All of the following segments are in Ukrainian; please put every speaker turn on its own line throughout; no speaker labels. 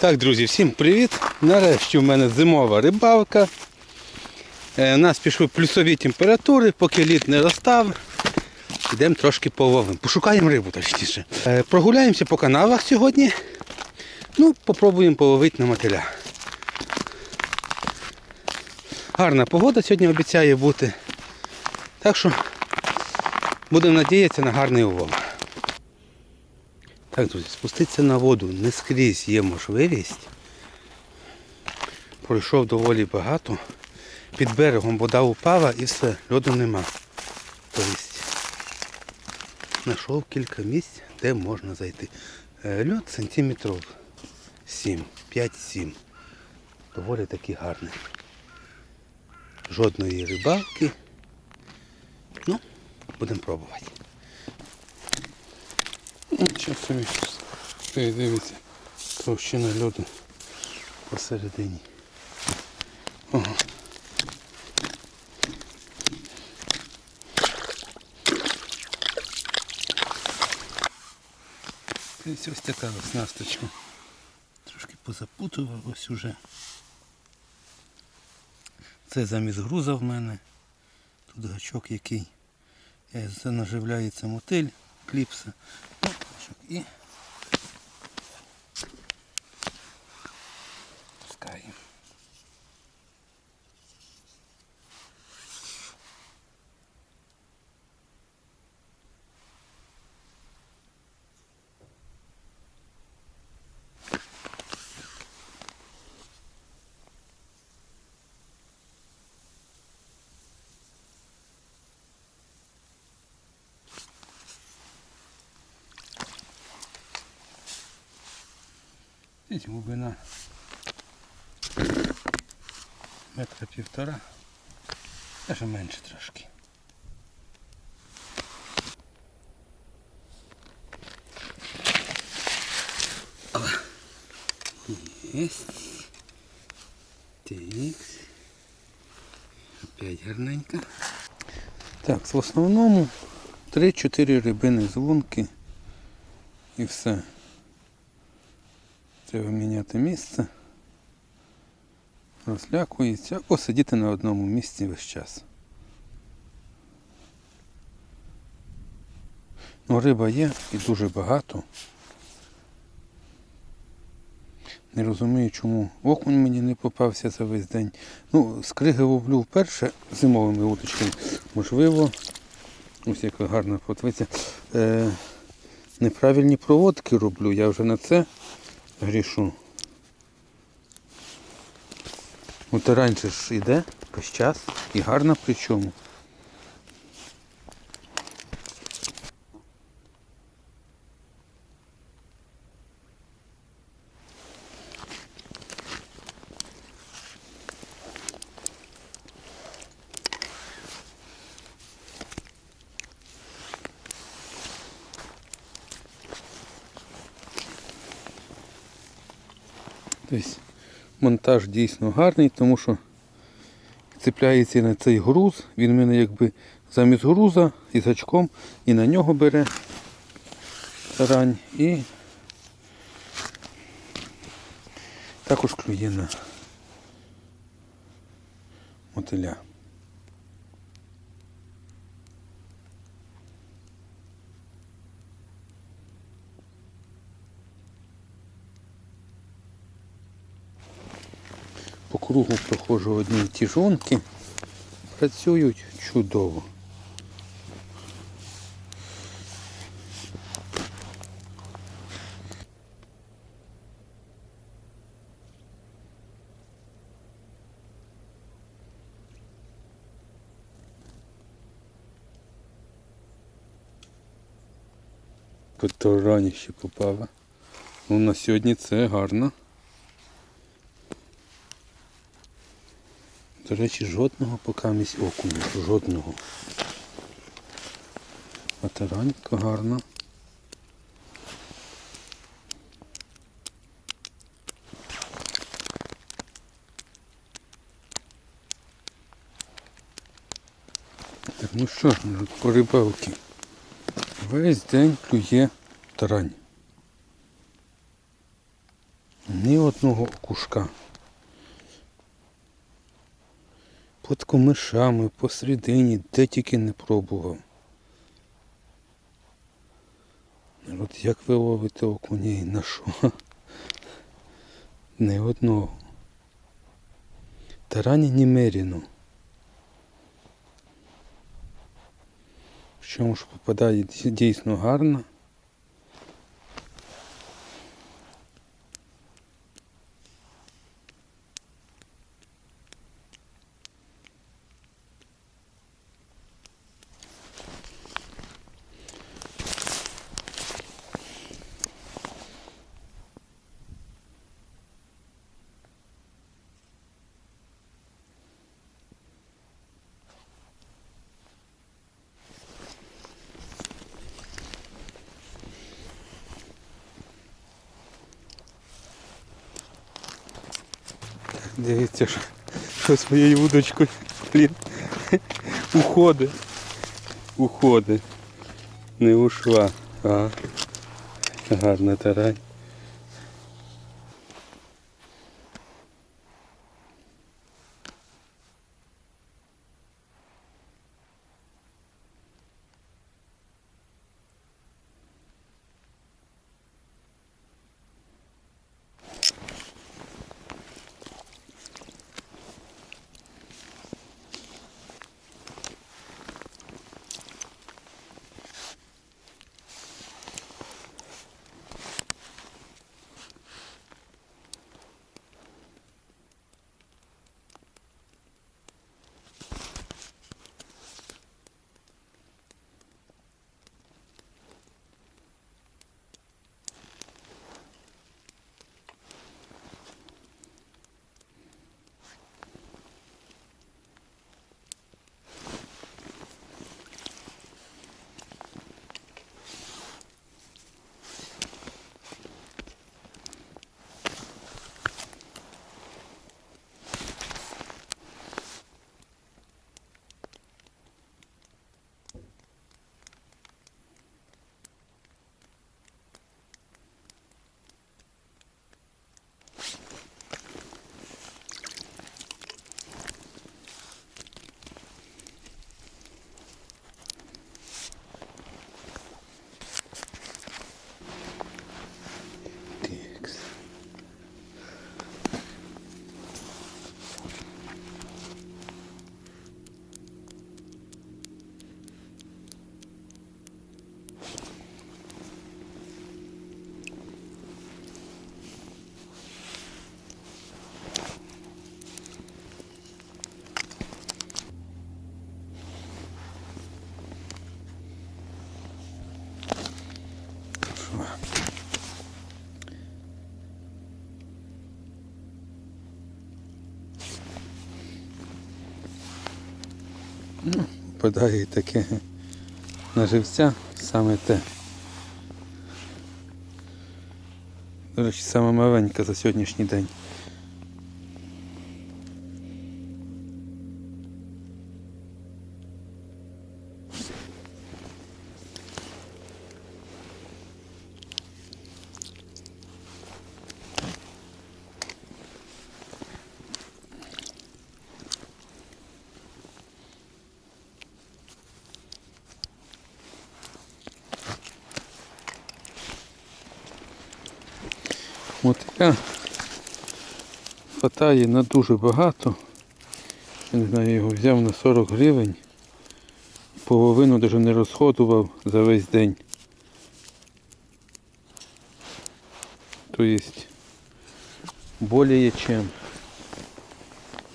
Так, друзі, всім привіт! Нарешті в мене зимова рибалка. Е, У нас пішли плюсові температури, поки лід не розстав. Йдемо трошки половимо. Пошукаємо рибу точніше. Е, Прогуляємося по каналах сьогодні. Ну, попробуємо половити на мотиля. Гарна погода сьогодні обіцяє бути. Так що будемо надіятися на гарний улов. Так, друзі, спуститися на воду не скрізь є можливість. Пройшов доволі багато. Під берегом вода упала і все, льоду нема. Тобто знайшов кілька місць, де можна зайти. Е, Льод сантиметрів 7, 5-7. Доволі таки гарний. Жодної рибалки. Ну, будемо пробувати.
Нічого собі. Ти дивіться, товщина льоду
Посередині.
Ага.
Ось ось така ось насточка. Трошки позапутувалось уже. Це замість груза в мене. Тут гачок який. Е, наживляється мотиль, кліпса. Ну, гачок і пускаємо. Десь глибина метра півтора, навіть менше трошки. Опа. Єсть. Так. Опять гарненько. Так, в основному 3-4 рибини з і все. Треба міняти місце. Розлякується або сидіти на одному місці весь час. Ну, риба є і дуже багато. Не розумію, чому окунь мені не попався за весь день. Ну, скриги ловлю вперше зимовими удочками. Можливо, ось яка гарна потвиця. Е, неправильні проводки роблю, я вже на це грішу. От раніше ж іде весь час і гарно причому. Тобто монтаж дійсно гарний, тому що цепляється на цей груз, він мене якби замість груза і гачком і на нього бере тарань і також клює на мотиля. Кругу проходжу одні ті жонки. Працюють чудово.
Коту раніше попала. Ну на сьогодні це гарно.
До речі, жодного покамість окуня. Жодного.
А таранька гарна. Так, ну що ж, народ, по рибалки. Весь день клює тарань.
Ні одного окушка. Під комишами, посередині, де тільки не пробував. От як ви ловите окуней на що? Не одного. Тарані немерено. В чому ж попадає дійсно гарно. Дивіться, що, що своєю удочкою, блін, уходить. Уходить. Не ушла. Ага. Гарна тарань. Ну, Подає таке на живця саме те. До речі, саме маленька за сьогоднішній день. От я хватає на дуже багато. Я не знаю, його взяв на 40 гривень. Половину навіть не розходував за весь день. То есть более чем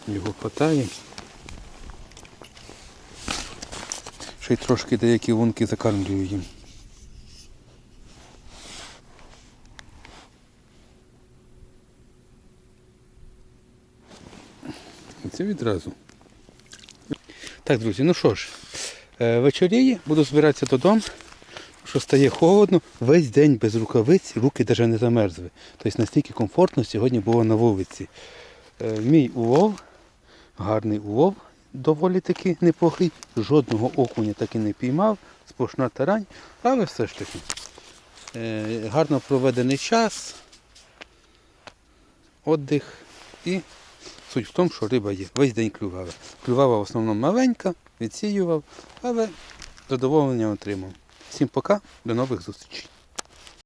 його хватає. Ще й трошки деякі лунки закармлюю їм. І відразу. Так, друзі, ну що ж, е, вечоріє, буду збиратися додому, що стає холодно, весь день без рукавиць, руки навіть не замерзли. Тобто настільки комфортно сьогодні було на вулиці. Е, Мій улов, гарний улов, доволі таки неплохий. Жодного окуня таки не піймав, сплошна тарань, але все ж таки. е, Гарно проведений час. віддих. І суть в тому, що риба є. Весь день клювала. Клювала в основному маленька, відсіював, але задоволення отримав. Всім пока, до нових зустрічей.